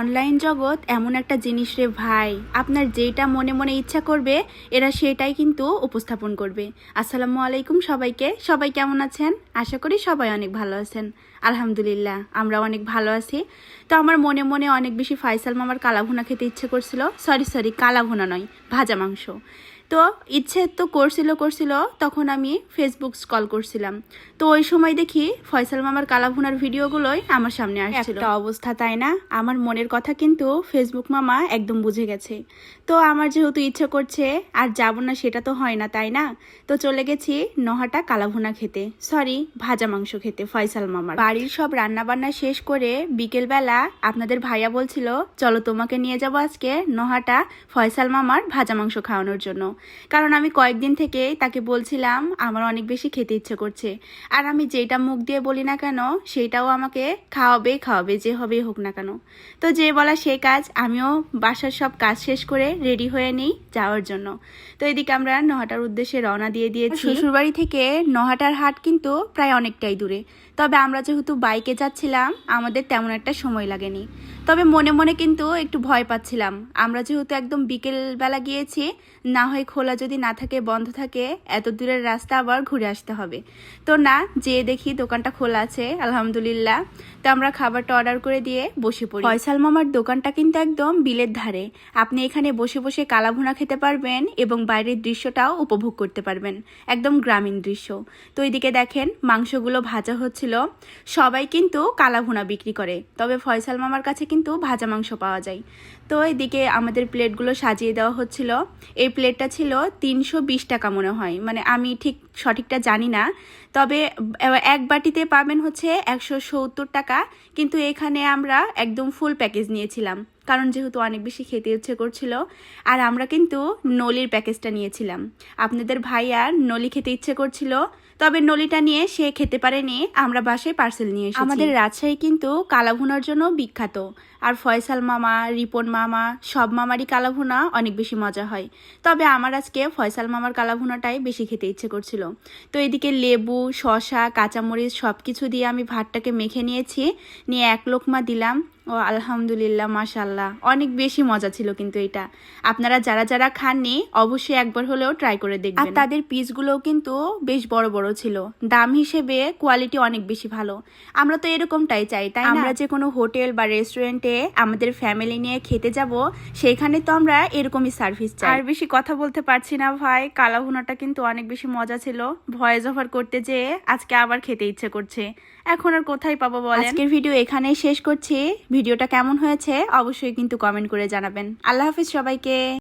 Online জগৎ এমন একটা জিনিস রে ভাই। আপনার যেটা মনে মনে ইচ্ছা করবে, এরা সেটাই কিন্তু উপস্থাপন করবে। আসসালামু আলাইকুম সবাইকে। সবাই কেমন আছেন? আশা করি সবাই অনেক ভালো আছেন। আলহামদুলিল্লাহ, আমরা অনেক ভালো আছি। তো আমার মনে মনে অনেক বেশি ফাইসাল মামার কালাভুনা খেতে ইচ্ছে করছিল। সরি সরি, কালাভুনা নয়, ভাজা মাংস। তো ইচ্ছে তো করছিল করছিল তখন আমি ফেসবুক স্কল করছিলাম। তো ওই সময় দেখি ফয়সাল মামার কালাভুনার ভিডিওগুলোই আমার সামনে আসছিল। একটা অবস্থা তাই না? আমার মনের কথা কিন্তু ফেসবুক মামা একদম বুঝে গেছে। তো আমার যেহেতু ইচ্ছে করছে আর যাব না সেটা তো হয় না তাই না? তো চলে গেছি নহাটা কালাভুনা খেতে। সরি ভাজা মাংস খেতে ফয়সাল মামার। বাড়ির সব রান্না বান্না শেষ করে বিকেলবেলা আপনাদের ভাইয়া বলছিল চলো তোমাকে নিয়ে যাব আজকে নহাটা ফয়সাল মামার ভাজা মাংস খাওয়ানোর জন্য। কারণ আমি কয়েকদিন থেকে তাকে বলছিলাম, আমার অনেক বেশি খেতে ইচ্ছে করছে। আর আমি যেটা মুখ দিয়ে বলি না কেন, সেটাও আমাকে খাওয়াবে খাওয়াবে যে হবেই হোক না কেন। তো যে বলা সে কাজ, আমিও বাসার সব কাজ শেষ করে রেডি হয়ে নিই যাওয়ার জন্য। তো এদিকে আমরা নহাটার উদ্দেশ্যে রওনা দিয়ে দিয়েছি। শ্বশুরবাড়ি থেকে নহাটার হাট কিন্তু প্রায় অনেকটাই দূরে। তবে আমরা যেহেতু বাইকে যাচ্ছিলাম, আমাদের তেমন একটা সময় লাগেনি। তবে মনে মনে কিন্তু একটু ভয় পাচ্ছিলাম। আমরা যেহেতু একদম বিকেল বেলা গিয়েছি, না হয় খোলা যদি না থাকে, বন্ধ থাকে, এত দূরের রাস্তা আবার ঘুরে আসতে হবে। তো না, যেয়ে দেখি দোকানটা খোলা আছে, আলহামদুলিল্লাহ। তো আমরা খাবারটা অর্ডার করে দিয়ে বসে পড়ি। ফয়সাল মামার দোকানটা কিন্তু একদম বিলের ধারে। আপনি এখানে বসে বসে কালাভুনা খেতে পারবেন এবং বাইরের দৃশ্যটাও উপভোগ করতে পারবেন। একদম গ্রামীণ দৃশ্য। তো এইদিকে দেখেন, মাংসগুলো ভাজা হচ্ছিল। সবাই কিন্তু কালাভুনা বিক্রি করে। তবে ফয়সাল মামার কাছে কিন্তু ভাজা মাংস পাওয়া যায়। তো এদিকে আমাদের প্লেটগুলো সাজিয়ে দেওয়া হচ্ছিল। এই প্লেটটা ছিল তিনশো বিশ টাকা মনে হয়। মানে আমি ঠিক সঠিকটা জানি না। তবে এক বাটিতে পাবেন হচ্ছে একশো সত্তর টাকা। কিন্তু এখানে আমরা একদম ফুল প্যাকেজ নিয়েছিলাম। কারণ যেহেতু অনেক বেশি খেতে ইচ্ছে করছিল। আর আমরা কিন্তু নলির প্যাকেজটা নিয়েছিলাম। আপনাদের ভাই আর নলি খেতে ইচ্ছে করছিল, তবে নলিটা নিয়ে সে খেতে পারেনি। আমরা বাসায় পার্সেল নিয়ে এসেছি। আমাদের রাজশাহী কিন্তু কালাভুনার জন্য বিখ্যাত। আর ফয়সাল মামা, রিপন মামা, সব মামারই কালাভুনা অনেক বেশি মজা হয়। তবে আমার আজকে ফয়সাল মামার কালাভুনাটাই বেশি খেতে ইচ্ছে করছিল। তো এদিকে লেবু শশা কাঁচামরিচ সব কিছু দিয়ে আমি ভাতটাকে মেখে নিয়েছি। নিয়ে এক লোকমা দিলাম। ও আলহামদুলিল্লাহ মাশাল্লাহ অনেক বেশি মজা ছিল কিন্তু এটা। আপনারা যারা যারা খাননি অবশ্যই একবার হলেও ট্রাই করে দেখবেন। আর তাদের পিসগুলোও কিন্তু বেশ বড় বড় ছিল। দাম হিসেবে কোয়ালিটি অনেক বেশি ভালো। আমরা তো এরকমটাই চাই তাই আমরা যে কোনো হোটেল বা রেস্টুরেন্টে আমাদের ফ্যামিলি নিয়ে খেতে যাব সেখানে তো আমরা এরকমই সার্ভিস চাই। আর বেশি কথা বলতে পারছি না ভাই। কালা ভুনাটা কিন্তু অনেক বেশি মজা ছিল। ভয়েস ওভার করতে যেয়ে আজকে আবার খেতে ইচ্ছে করছে। এখন আর কোথায় পাবো বলেন? আজকের ভিডিও এখানেই শেষ করছি। ভিডিওটা কেমন হয়েছে অবশ্যই কিন্তু কমেন্ট করে জানাবেন। আল্লাহ হাফিজ সবাইকে।